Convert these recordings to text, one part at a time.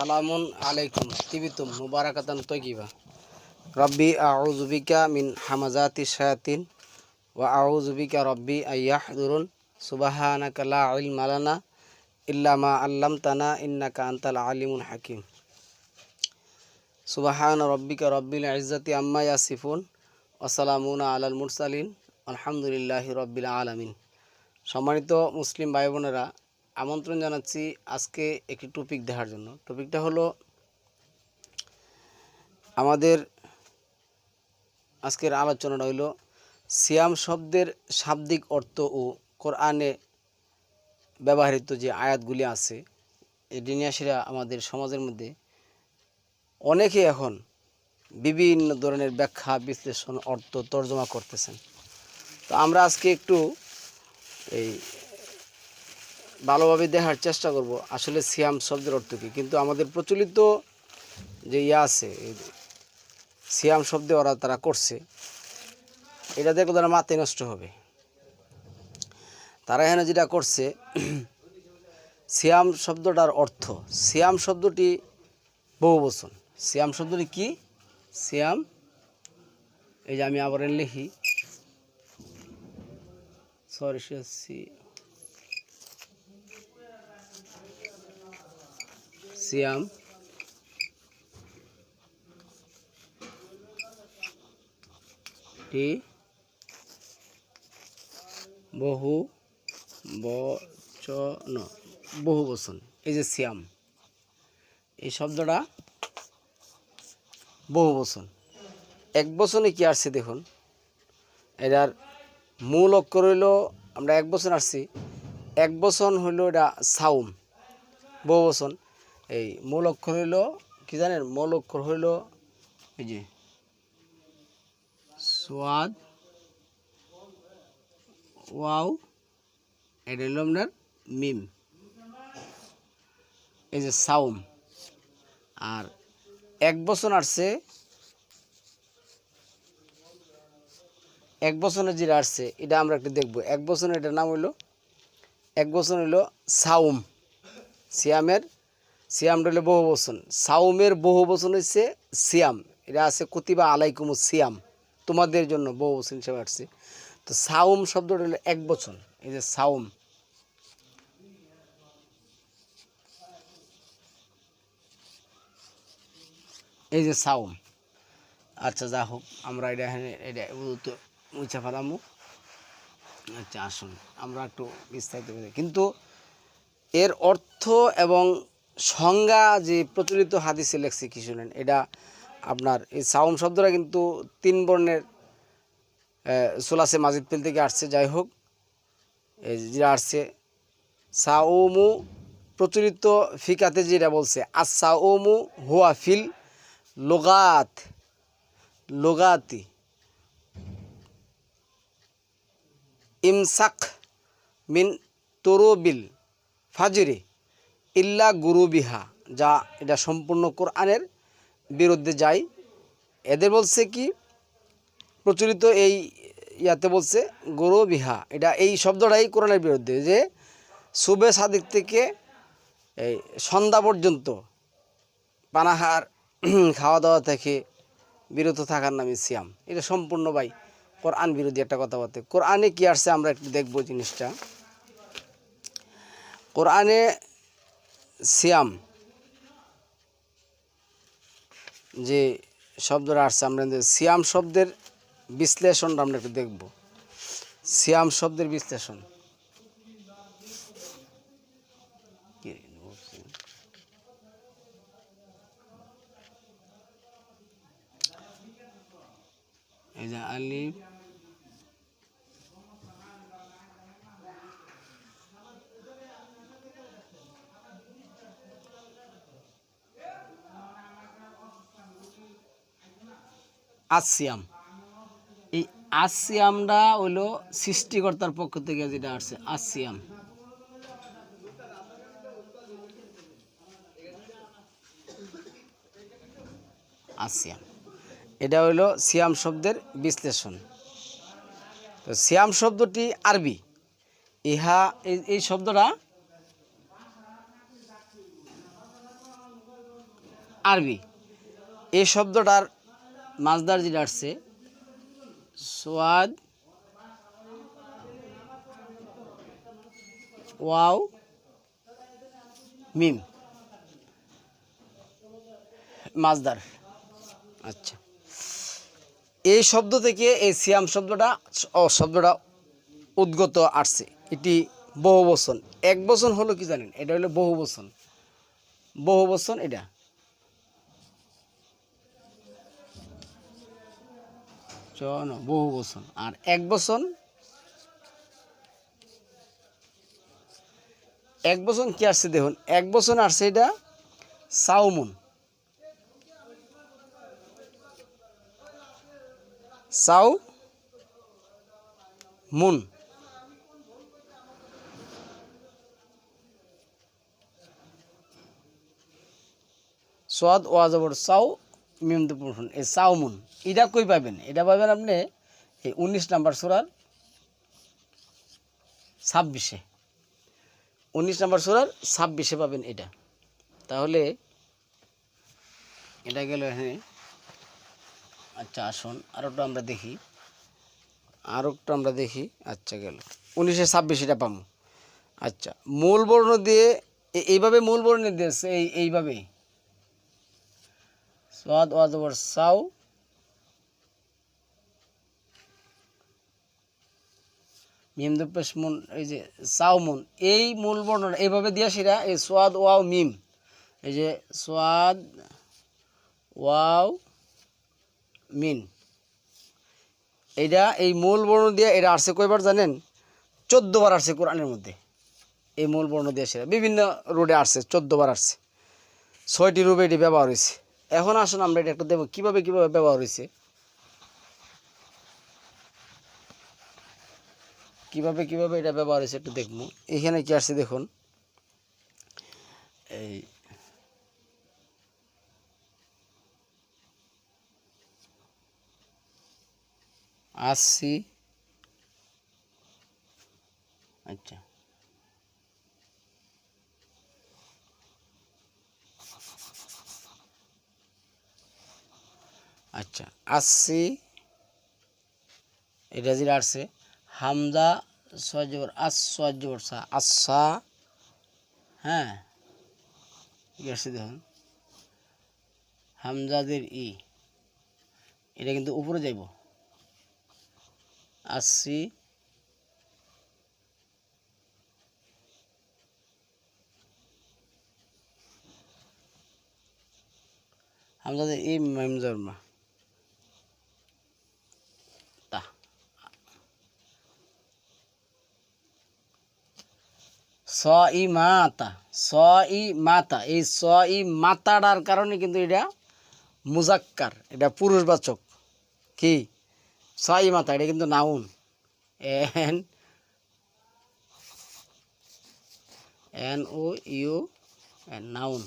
সালামুন আলাইকুম। তিবিতুম, মুবারাকাতান তৈকিবা রব্বি আউজুবিকা মিন হামাজাতি শায়াতিন, ওয়া আউজুবিকা রব্বি আয়াহদুরুন সুবাহানাকা লা ইলমা মালানা ইল্লামা আল্লাম তানা ইন্নাকা আনতাল আলিমুল হাকিম। সুবাহান রব্বিকা রব্বিল ইজ্জাতি আম্মা ইয়াসিফুন ওয়াসালামুন আলাল মুরসালিন, আলহামদুলিল্লাহি রব্বিল আলামিন। সম্মানিত মুসলিম ভাই বোনেরা আমন্ত্রণ জানাচ্ছি আজকে একটি টপিক দেখার জন্য। টপিকটা হলো আমাদের আজকের আলোচনাটা হইল সিয়াম শব্দের শাব্দিক অর্থ ও কোরআনে ব্যবহৃত যে আয়াতগুলি আছে এই ডিনিয়াসীরা আমাদের সমাজের মধ্যে অনেকে এখন বিভিন্ন ধরনের ব্যাখ্যা, বিশ্লেষণ, অর্থ তর্জমা করতেছেন। তো আমরা আজকে একটু এই ভালোভাবে দেখার চেষ্টা করব। আসলে সিয়াম শব্দের অর্থ কী? কিন্তু আমাদের প্রচলিত যে ইয়া আছে সিয়াম শব্দে ওরা তারা করছে, এটা দেখো তারা মাথায় নষ্ট হবে। তারা এখানে যেটা করছে, সিয়াম শব্দটার অর্থ, সিয়াম শব্দটি বহু বচন সিয়াম শব্দটি কি? সিয়াম, এই যে আমি আবার লিখি। সরি সি সিয়াম টি বহু বচন বহু বচন এই যে সিয়াম এই শব্দটা বহু বচন এক বচনে কি আসছে দেখুন? এটার মূল অক্ষর হইল, আমরা এক বচন আসছি, এক বচন হইল এটা সাউম বহু বচন এই মূল অক্ষর হইল, কি জানেন? মূল অক্ষর হইল এই যে সোয়াদ, ওয়াও, এটা হইল আপনার মিম। এই যে সাউম। আর এক বছর আসছে, এক বছরের যেটা আসছে, এটা আমরা একটু দেখব। এক বছরের এটার নাম হইল, এক বছর হইল সাউম, সিয়ামের সিয়ামটা হলো বহু বচন। সাউমের বহু বচন হচ্ছে সিয়াম। এটা আছে কুতিবা আলাইকুম সিয়াম। তোমাদের জন্য বহু বচন হিসেবে আসছে। তো সাউম শব্দটা হলো এক বচন। এই যে সাউম। এই যে সাউম। আচ্ছা যা হোক, আমরা এটা এখানে এটা মুছা ফেলামু। আচ্ছা আসুন, আমরা একটু বিস্তারিত কিন্তু এর অর্থ এবং সংজ্ঞা যে প্রচলিত হাদিসে লেখছে কি শুনেন? এটা আপনার এই সাউম শব্দটা কিন্তু তিন বর্ণের সোলাসে মাজিদ পেল থেকে আসছে। যাই হোক যেটা আসছে, সাউমু প্রচলিত ফিকাতে যেটা বলছে আর সাউমু হুয়া ফিল লোগাত, লোগাতি, ইমসাক মিন তরুবিল ফাজরে। ইল্লা গুরুবিহা, যা এটা সম্পূর্ণ কোরআনের বিরুদ্ধে যায়। এদের বলছে কি, প্রচলিত এই ইয়াতে বলছে গরু বিহা এটা এই শব্দটাই কোরআনের বিরুদ্ধে যে সুবে সাদিক থেকে এই সন্ধ্যা পর্যন্ত পানাহার খাওয়া দাওয়া থেকে বিরত থাকার নামে সিয়াম। এটা সম্পূর্ণ ভাই কোরআন বিরোধী একটা কথাবার্তা। কোরআনে কি আসছে আমরা একটু দেখব জিনিসটা। কোরআনে সিয়াম, যে শব্দটা আসছে আমরা সিয়াম শব্দের বিশ্লেষণটা আমরা একটু দেখব সিয়াম শব্দের বিশ্লেষণ। এই যে আলিফ আসিয়াম এই আসিয়ামটা হইল সৃষ্টিকর্তার পক্ষ থেকে যেটা আসছে আসিয়াম আসিয়াম এটা হইল সিয়াম শব্দের বিশ্লেষণ। তো সিয়াম শব্দটি আরবি। ইহা এই শব্দটা আরবি। এই শব্দটার মাছদার যেটা আসছে। সোয়াদ। ওয়াও। মিম। মাছদার আচ্ছা। এই শব্দ থেকে এই সিয়াম শব্দটা শব্দটা উদ্গত আসছে। এটি বহু বচন এক বচন হলো কি জানেন? এটা হলো বহু বচন বহু বচন এটা। বহু বচন। আর এক বচন এক বচন কি আসছে দেখুন, এক বচন আসছে এটা সাউমুন সাউ মুন সোয়াদ ওয়াজবর সাউ মিমতে পড়ুন এই সাউমুন এটা কই পাবেন? এটা পাবেন আপনি এই উনিশ নাম্বার সুরার ছাব্বিশে। উনিশ নাম্বার সুরার ছাব্বিশে পাবেন এটা। তাহলে এটা গেল হ্যাঁ আচ্ছা আসুন আর একটু আমরা দেখি। আর একটু আমরা দেখি আচ্ছা গেল। উনিশে ছাব্বিশ এটা পাবো। আচ্ছা মূল বর্ণ দিয়ে এইভাবে মূল বর্ণ দিয়েছে এই এইভাবে সোয়াদ ওয়াজবর সাউ। মিম দুপেশ মুন, এই যে সাউ মুন, এই মূল বর্ণ এইভাবে দিয়া সেটা এই সোয়াদ ওয়াও মিম। এই যে সোয়াদ ওয়াও মিন। এইটা এই মূল বর্ণ দিয়ে এটা আসছে কয়বার জানেন? চোদ্দ বার আসছে কোরআনের মধ্যে। এই মূল বর্ণ দিয়ে সেটা বিভিন্ন রোডে আসছে চোদ্দ বার আসছে। ছয়টি রূপে এটি ব্যবহার হয়েছে। এখন আসুন, আমরা এটা একটু দেবো কীভাবে কীভাবে ব্যবহার হয়েছে। কীভাবে কীভাবে এটা ব্যবহার হয়েছে একটু দেখব। এখানে কি আসছে দেখুন। এই আসছি। আচ্ছা। আচ্ছা আসছি এটা যেটা আসছে, হামজা সজবর আস সজবর সা আচ্ছা হ্যাঁ আসছে দেখুন। হামজাদের ই। এটা কিন্তু উপরে যাইব। আসছি হামজাদের ই মাইমজর্মা স ই মাতা স ই মাতা এই স ই মাতাটার কারণে কিন্তু এটা মুজাক্কার, এটা পুরুষবাচক। কি? স ই মাতা এটা কিন্তু noun. N N O U, N, noun.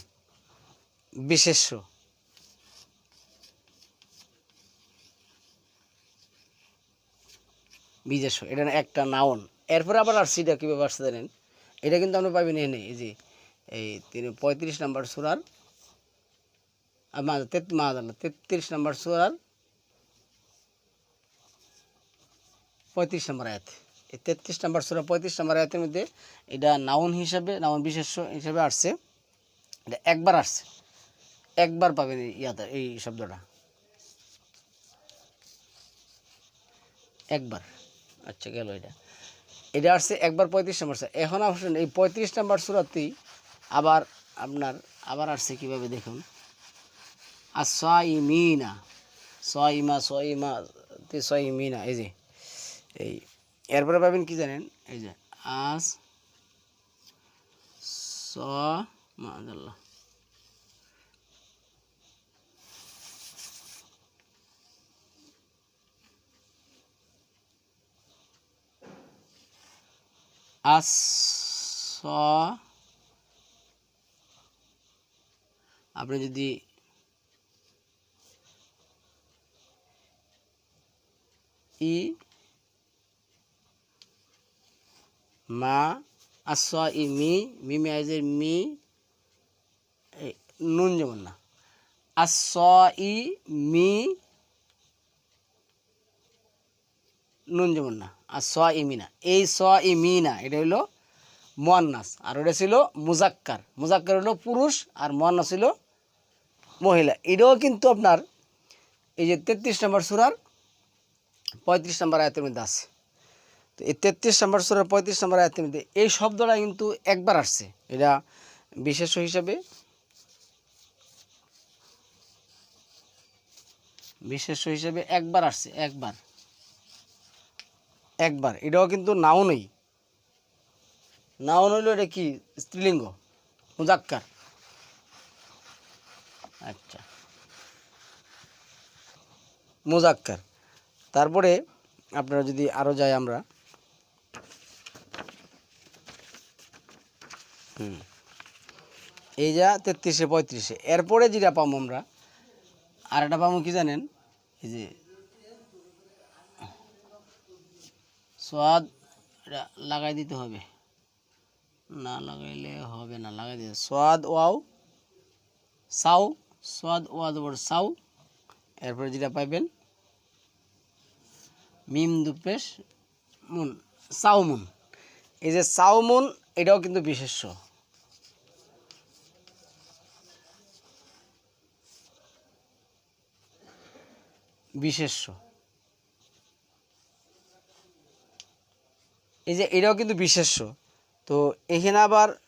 বিশেষ্য। বিজেস্য এটা একটা নাউন। এরপরে আবার আর সিটা কীভাবে আসতে জানেন? এটা কিন্তু আমরা পাবেন এনে এই যে, এই তিনি পঁয়ত্রিশ নাম্বার সুরার তেত্রিশ নাম্বার সুরার পঁয়ত্রিশ নম্বর আয়াত। এই তেত্রিশ নম্বর সুরা পঁয়ত্রিশ নম্বর আয়াতের মধ্যে এটা নাউন হিসাবে, নাউন বিশেষ হিসাবে আসছে। এটা একবার আসছে। একবার পাবেন ইয়াতে এই শব্দটা। একবার। আচ্ছা গেল এটা। এটা আসছে একবার পঁয়ত্রিশ নম্বর সুরা। এখন আসুন, এই পঁয়ত্রিশ নম্বর সুরাতেই আবার আপনার, আবার আসছে কীভাবে দেখুন। আর সইমিনা সইমা সইমা, তে সইমিনা, এই যে, এই, এরপরে পাবেন কি জানেন? এই যে আস স মাদাল্লাহ আস আপনি যদি ই মা আসা ই মি মিমে আইজের মি নুন যেমন না আস ই মি নুন যেমন না আর স ইমিনা এই স ইমিনা এটা হইল মোয়ান্নাস। আর ওটা ছিল মুজাক্কার। মুজাক্কার হলো পুরুষ আর মোয়ান্নাস ছিল মহিলা। এটাও কিন্তু আপনার এই যে তেত্রিশ নম্বর সুরার পঁয়ত্রিশ নম্বর আয়তের মধ্যে আছে। তো এই তেত্রিশ নম্বর সুরার পঁয়ত্রিশ নম্বর আয়তের মধ্যে এই শব্দটা কিন্তু একবার আসছে। এটা বিশেষ হিসাবে বিশেষ হিসেবে একবার আসছে, একবার। একবার, এটাও কিন্তু নাও নেই। নাও নইল এটা কি? স্ত্রীলিঙ্গ? মুজাক্কার। আচ্ছা। মুজাক্কার। তারপরে আপনারা যদি আরও যাই আমরা। হুম। এই যা তেত্রিশে পঁয়ত্রিশে। এরপরে যেটা পাবো আমরা, আর একটা পাবো কি জানেন? এই যে সোয়াদ এটা লাগাই দিতে হবে। না লাগাইলে হবে না, লাগাই দিতে সোয়াদ ওয়াও সাউ সোয়াদ ওয়াদ ওর সাউ এরপরে যেটা পাইবেন, মিম দুপেশ মুন সাউমুন এই যে সাউমুন এটাও কিন্তু বিশেষ্য। বিশেষ্য। এই যে এটাও কিন্তু বিশেষ্য। তো এখানে আবার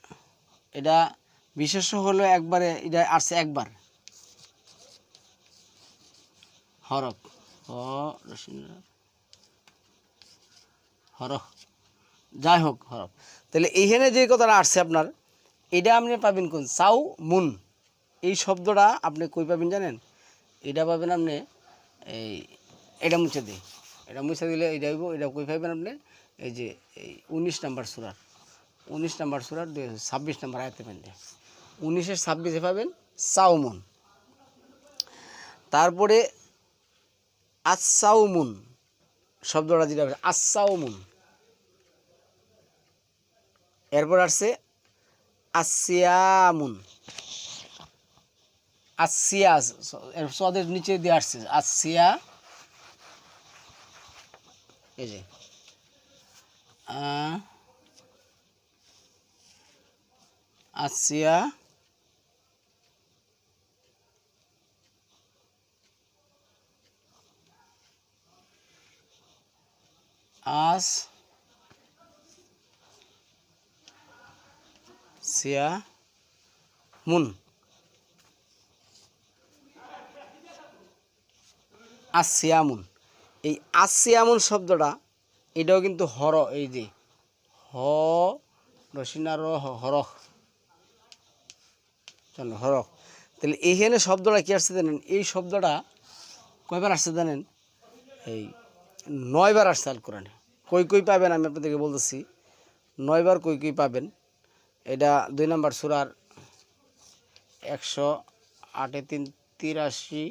এটা বিশেষ্য হলো একবারে এটা আসছে একবার। হরফ। হ, রসিন- হরফ যাই হোক, হরফ। তাহলে এইখানে যে কথাটা আসছে আপনার, এটা আপনি পাবেন কোন? সাউ, মুন। এই শব্দটা আপনি কই পাবেন জানেন? এটা পাবেন আপনি এই, এটা মুছে দিই। এটা মুছে দিলে এটা হইব, এটা কই পাবেন আপনি? এই যে, এই উনিশ নাম্বার সুরার উনিশ নাম্বার সুরার দুই ছাব্বিশ নাম্বার আয়তে পাবেন উনিশের ছাব্বিশে পাবেন সাউমুন। তারপরে আসাউমুন শব্দটা যেটা আসাউমুন এরপর আসছে আসিয়ামুন আসিয়া সদের নিচে দিয়ে আসছে। আসিয়া এই যে। আসিয়া আস সিয়া মুন। আসিয়ামুন এই আসিয়ামুন শব্দটা এটাও কিন্তু হর, এই যে, হ রসিনার চল, হরখ। তাহলে এইখানে শব্দটা কি আসছে জানেন? এই শব্দটা কয়বার আসছে জানেন? এই নয়বার আসছে আল কোরআনে কই কই পাবেন আমি আপনাদেরকে বলতেছি। নয়বার কই কই পাবেন। এটা দুই নম্বর সুরার একশো আটে তিন তিরাশি,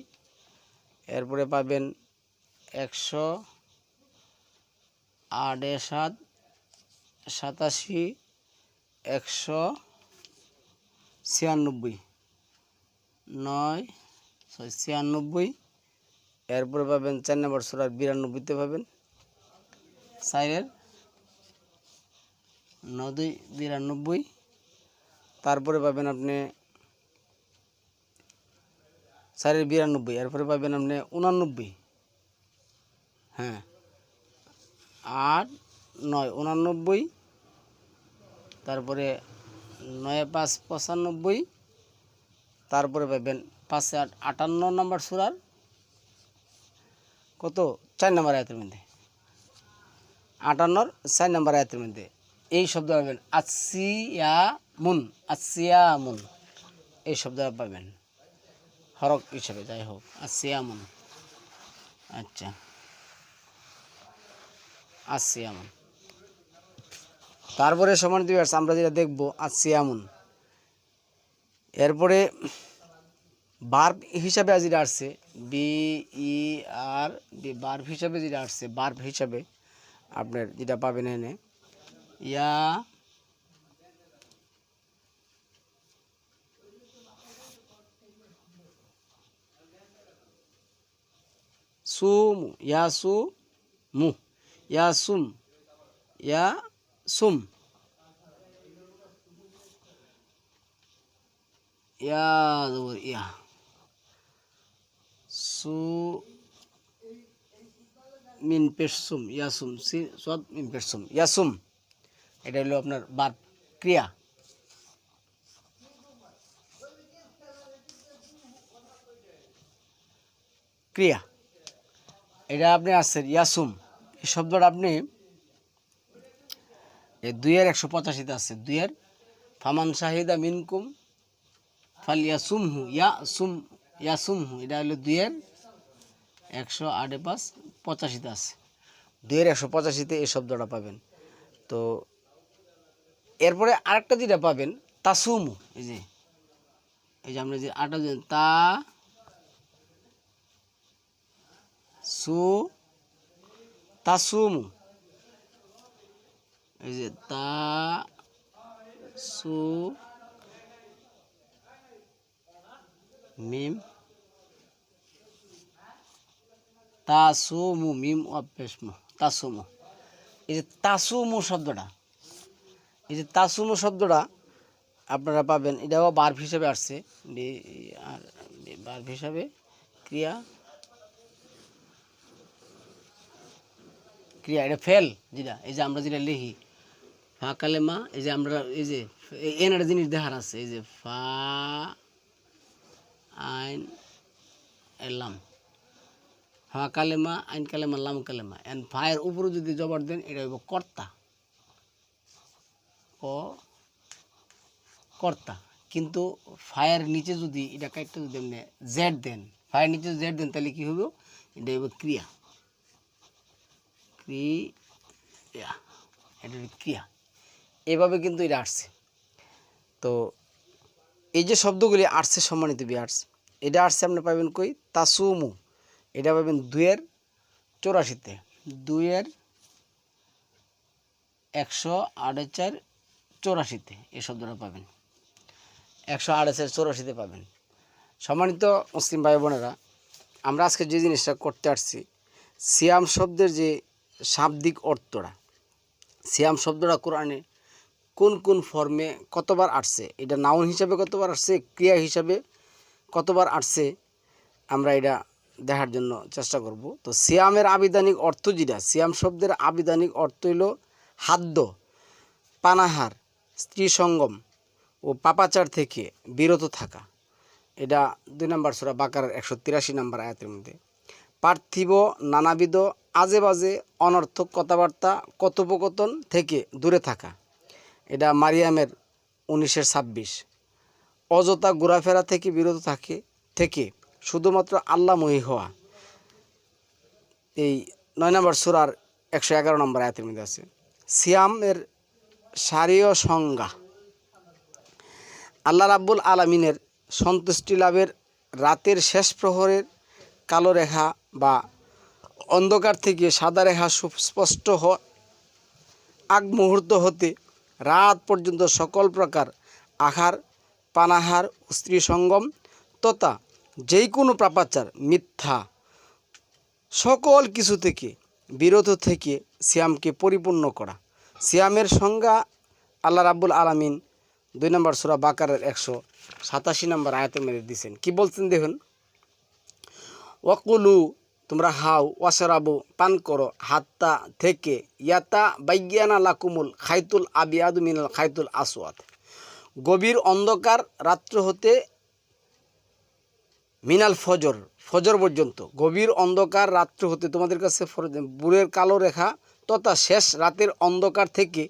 এরপরে পাবেন একশো আটে সাত, সাতাশি, একশো ছিয়ানব্বই। নয়, ছয়, ছিয়ানব্বই। এরপরে পাবেন চার নম্বর সুরার বিরানব্বইতে পাবেন। সাইরের নদী বিরানব্বই। তারপরে পাবেন আপনি চারের বিরানব্বই, এরপরে পাবেন আপনি উনানব্বই। হ্যাঁ। আট, নয়, উনানব্বই, তারপরে নয়, পাঁচ, পঁচানব্বই, তারপরে পাবেন পাঁচে, আট, আটান্ন নম্বর সুরার কত? চার নম্বর আয়াতের মধ্যে। আটান্নর চার নম্বর আয়াতের মধ্যে। এই শব্দ পাবেন আসিয়া মুন আসিয়া মুন এই শব্দ পাবেন। হরক হিসেবে, যাই হোক আসিয়া মুন আচ্ছা। আসিয়া মুন তারপরে সমান দিবস আমরা যেটা দেখব আসিয়ামুন এরপরে বার্ব হিসাবে যেটা আসছে B E R B verb হিসাবে যেটা আসছে বার্ব হিসাবে আপনার যেটা পাবেন এনে ইয়া সুমু ইয়াসু মু। ইয়া সুম ইয়া ইয়া সু মিন পেরসুম ইয়াসুম সি সদ মিন পেরসুম ইয়াসুম এটা হলো আপনার বার ক্রিয়া ক্রিয়া এটা আপনি আসছেন ইয়াসুম এই শব্দটা আপনি এই দুইয়ের একশো পঁচাশিতে আছে। দুইয়ের, ফামান শাহিদা মিনকুম ফাল ইয়াসুমহু ইয়াসুম, ইয়াসুমহু। এটা হলো দুইয়ের একশো আটে পাঁচ পঁচাশিতে আছে। দুইয়ের একশো পঁচাশিতে এই শব্দটা পাবেন। তো এরপরে আরেকটা যেটা পাবেন, তাসুমু। এই যে এই যে আমরা যে আটা দিন তা সু তাসুমু। এই যে তা সু মিম তাসুমু মিম অপেসমু তাসুমু। এই যে তাসুমু শব্দটা, এই যে তাসুমু শব্দটা আপনারা পাবেন। এটাও বার্ব হিসাবে আসছে। আর বার্ব হিসাবে ক্রিয়া ক্রিয়া, এটা ফেল যেটা, এই যে আমরা যেটা লিখি। ফা কালেমা এই যে আমরা, এই যে এন একটা জিনিস দেখার আছে, এই যে ফা, আইন এলাম ফা কালেমা আইন কালেমা লাম কালেমা এন ফায়ের উপরে যদি জবর দেন, এটা হইব কর্তা। ও কর্তা। কিন্তু ফায়ের নিচে যদি এটা কাইটটা যদি আপনি জেড দেন ফায়ের নিচে জেড দেন, তাহলে কি হবে এটা হইব ক্রিয়া। ক্রিয়া, এটা ক্রিয়া। এভাবে কিন্তু এটা আসছে। তো এই যে শব্দগুলি আসছে, সম্মানিত বিয়ার্স এটা আসছে আপনি পাবেন কই? তাসুমু। এটা পাবেন দুইয়ের চৌরাশিতে। দুইয়ের একশো আড়াই চার চৌরাশিতে এই শব্দটা পাবেন। একশো আড়াই চার চৌরাশিতে পাবেন। সম্মানিত মুসলিম ভাই বোনেরা আমরা আজকে যে জিনিসটা করতে আসছি, সিয়াম শব্দের যে শাব্দিক অর্থটা। সিয়াম শব্দটা কোরআনে কোন কোন ফর্মে কতবার আসছে? এটা নাউন হিসাবে কতবার আসছে? ক্রিয়া হিসাবে কতবার আসছে? আমরা এটা দেখার জন্য চেষ্টা করব। তো সিয়ামের আবিধানিক অর্থ যেটা? সিয়াম শব্দের আবিধানিক অর্থ হলো হাদ্য পানাহার, স্ত্রী সঙ্গম ও পাপাচার থেকে বিরত থাকা। এটা দুই নম্বর সুরা বাকার একশো তিরাশি নম্বর আয়াতের মধ্যে। পার্থিব নানাবিধ আজে বাজে, অনর্থক কথাবার্তা, কথোপকথন থেকে দূরে থাকা। এটা মারিয়ামের উনিশের ছাব্বিশ। অযথা ঘোরাফেরা থেকে বিরত থাকে, থেকে শুধুমাত্র আল্লাময়ী হওয়া। এই নয় নম্বর সুরার একশো এগারো নম্বর আয়াতের মধ্যে আছে, সিয়ামের সারীয় সংজ্ঞা। আল্লাহ রাব্বুল আলমিনের সন্তুষ্টি লাভের রাতের শেষ প্রহরের কালো রেখা বা অন্ধকার থেকে সাদা রেখা সুস্পষ্ট আগ মুহূর্ত হতে রাত পর্যন্ত সকল প্রকার আহার, পানাহার, স্ত্রী সঙ্গম তথা যেই কোনো পাপাচার, মিথ্যা সকল কিছু থেকে বিরত থেকে সিয়ামকে পরিপূর্ণ করা। সিয়ামের সংজ্ঞা আল্লাহ রাব্বুল আলামিন দুই নম্বর সুরা বাকারের একশো সাতাশি নম্বর আয়তের মেরে দিয়েছেন। কি বলছেন দেখুন? ওয়াকুলু তোমরা হাও ওয়াসরাবু পান করো, হাত্তা থেকে ইয়াতা বাইজ্ঞানা লাকুমুল খাইতুল আবিয়াদু মিনাল খাইতুল আসওয়াত গভীর অন্ধকার রাত্র হতে মিনাল ফজর ফজর পর্যন্ত। গভীর অন্ধকার রাত্র হতে তোমাদের কাছে বুড়ের কালো রেখা, তথা শেষ রাতের অন্ধকার থেকে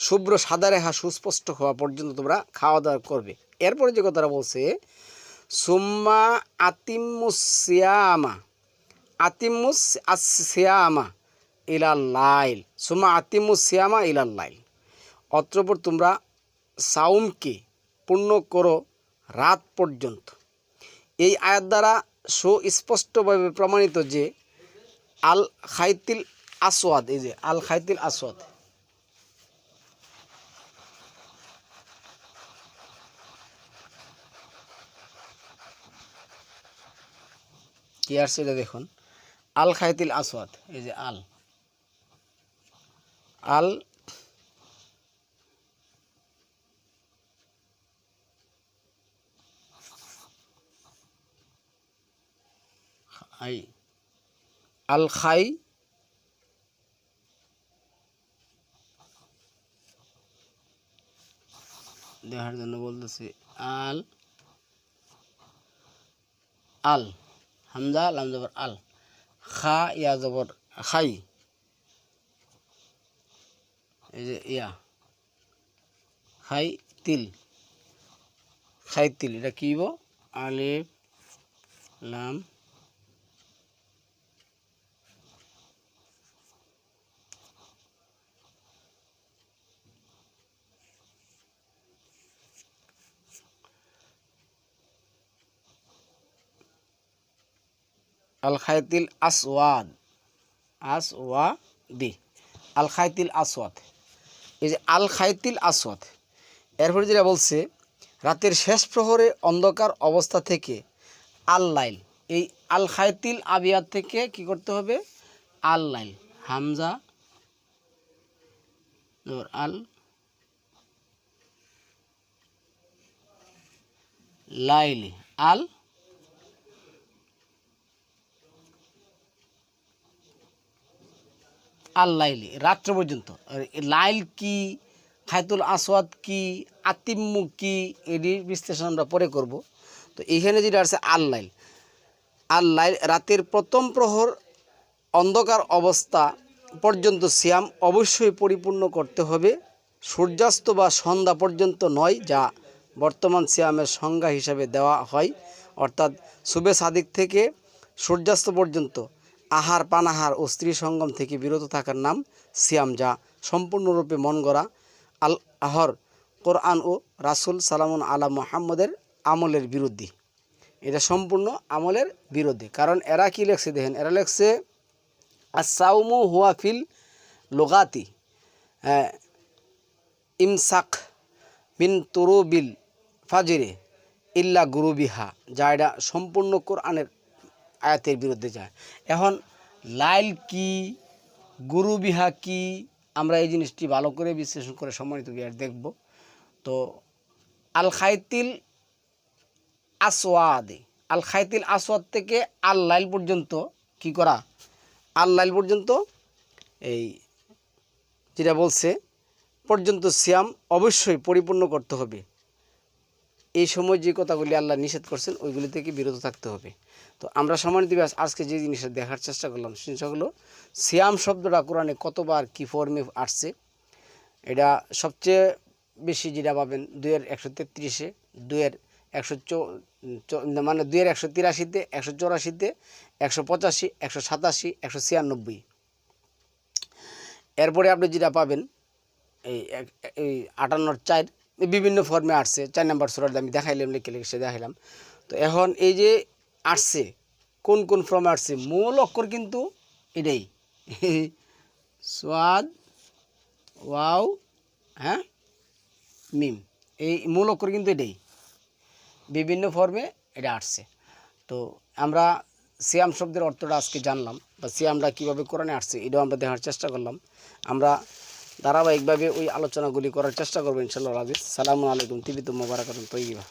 শুভ্র সাদা রেখা সুস্পষ্ট হওয়া পর্যন্ত তোমরা খাওয়া দাওয়া করবে। এরপরে যে কথাটা বলছে, সুম্মা আতিমুসিয়ামা আতিমুস আসিয়ামা ইলাল লাইল। সুম্মা আতিমুসিয়ামা ইলাল লাইল। অত্রপর তোমরা সাউমকে পূর্ণ করো রাত পর্যন্ত। এই আয়াত দ্বারা সুস্পষ্টভাবে প্রমাণিত যে আল খাইতিল আসওয়াদ, এই যে আল খাইতিল আসওয়াদ। কি আসছে এটা দেখুন। আল খায়তিল আসওয়াদ, এই যে আল। আল আল খাই দেখার জন্য বলতেছি, আল আল, হামজা লাম জবর আল। খা, ইয়া জবর খাই। এই যে, ইয়া। খাই তিল। খাই তিল, এটা কি আলিফ, লাম। আল খায়তিল আসওয়াদ। আসওয়াদি। আল খায়তিল আসওয়াদ। এই যে আল খায়তিল আসওয়াদ, এরপরে যেটা বলছে, রাতের শেষ প্রহরে অন্ধকার অবস্থা থেকে আল লাইল এই আল খায়তিল আবিয়াত থেকে কি করতে হবে? আল লাইল হামজা আল। লাইলি। আল আল লাইলি, রাত্র পর্যন্ত। লাইল কি খায়তুল আসওয়াদ কি, আতিম্মু কি, এটির বিশ্লেষণ আমরা পরে করব। তো এইখানে যেটা আছে আল লাইল। আল লাইল রাতের প্রথম প্রহর, অন্ধকার অবস্থা পর্যন্ত সিয়াম অবশ্যই পরিপূর্ণ করতে হবে। সূর্যাস্ত বা সন্ধ্যা পর্যন্ত নয়, যা বর্তমান সিয়ামের সংজ্ঞা হিসাবে দেওয়া হয়। অর্থাৎ সুবে সাদিক থেকে সূর্যাস্ত পর্যন্ত আহার পানাহার ও স্ত্রী সঙ্গম থেকে বিরত থাকার নাম সিয়াম, যা সম্পূর্ণরূপে মন গড়া আল আহর, কোরআন ও রাসুল সালামুন আলা মোহাম্মদের আমলের বিরুদ্ধে। এটা সম্পূর্ণ আমলের বিরোধী কারণ এরা কি লেখছে দেখেন? এরা লেখছে আসাউমু হুয়া ফিল লোগাতি ইমসাক মিন তুরুবিল ফাজিরে ইল্লা গুরুবিহা যা এটা সম্পূর্ণ কোরআনের আয়াতের বিরুদ্ধে যায়। এখন লাইল কি, গুরুবিহা কি, আমরা এই জিনিসটি ভালো করে বিশ্লেষণ করে সম্মানিত বিহার দেখব। তো আল খাইতিল আসওয়াদে আল খাইতিল আসওয়াদ থেকে আল লাইল পর্যন্ত কি করা? আল লাইল পর্যন্ত এই যেটা বলছে, পর্যন্ত সিয়াম অবশ্যই পরিপূর্ণ করতে হবে। এই সময় যে কথাগুলি আল্লাহ নিষেধ করছেন, ওইগুলি থেকে বিরত থাকতে হবে। তো আমরা সম্মানিত ব্যাস আজকে যে জিনিসটা দেখার চেষ্টা করলাম সেটা হলো সিয়াম শব্দটা কোরআনে কতবার কী ফর্মে আসছে। এটা সবচেয়ে বেশি যেটা পাবেন দুইয়ের একশো তেত্রিশে, দুইয়ের একশো মানে দুইয়ের একশো তিরাশিতে, একশো চৌরাশিতে, একশো পঁচাশি, একশো সাতাশি, একশো ছিয়ানব্বই। এরপরে আপনি যেটা পাবেন, এই এই আটান্নর চার বিভিন্ন ফর্মে আসছে। চার নাম্বার সুরাট আমি দেখাইলাম, লিখে লিখে দেখাইলাম। তো এখন এই যে আসছে কোন কোন ফর্মে আসছে মূল অক্ষর কিন্তু এটাই। সোয়াদ ওয়াও হ্যাঁ? মিম। এই মূল অক্ষর কিন্তু এটাই। বিভিন্ন ফর্মে এটা আসছে তো আমরা সিয়াম শব্দের অর্থটা আজকে জানলাম বা সিয়ামটা কীভাবে কোরআনে আসছে এটাও আমরা দেখার চেষ্টা করলাম। আমরা ধারাবাহিকভাবে ওই আলোচনাগুলি করার চেষ্টা করব ইনশাল্লাহ রাজিজ সালামু আলাইকুম, তিবিতুম মোবারকাতুম তৈরিবা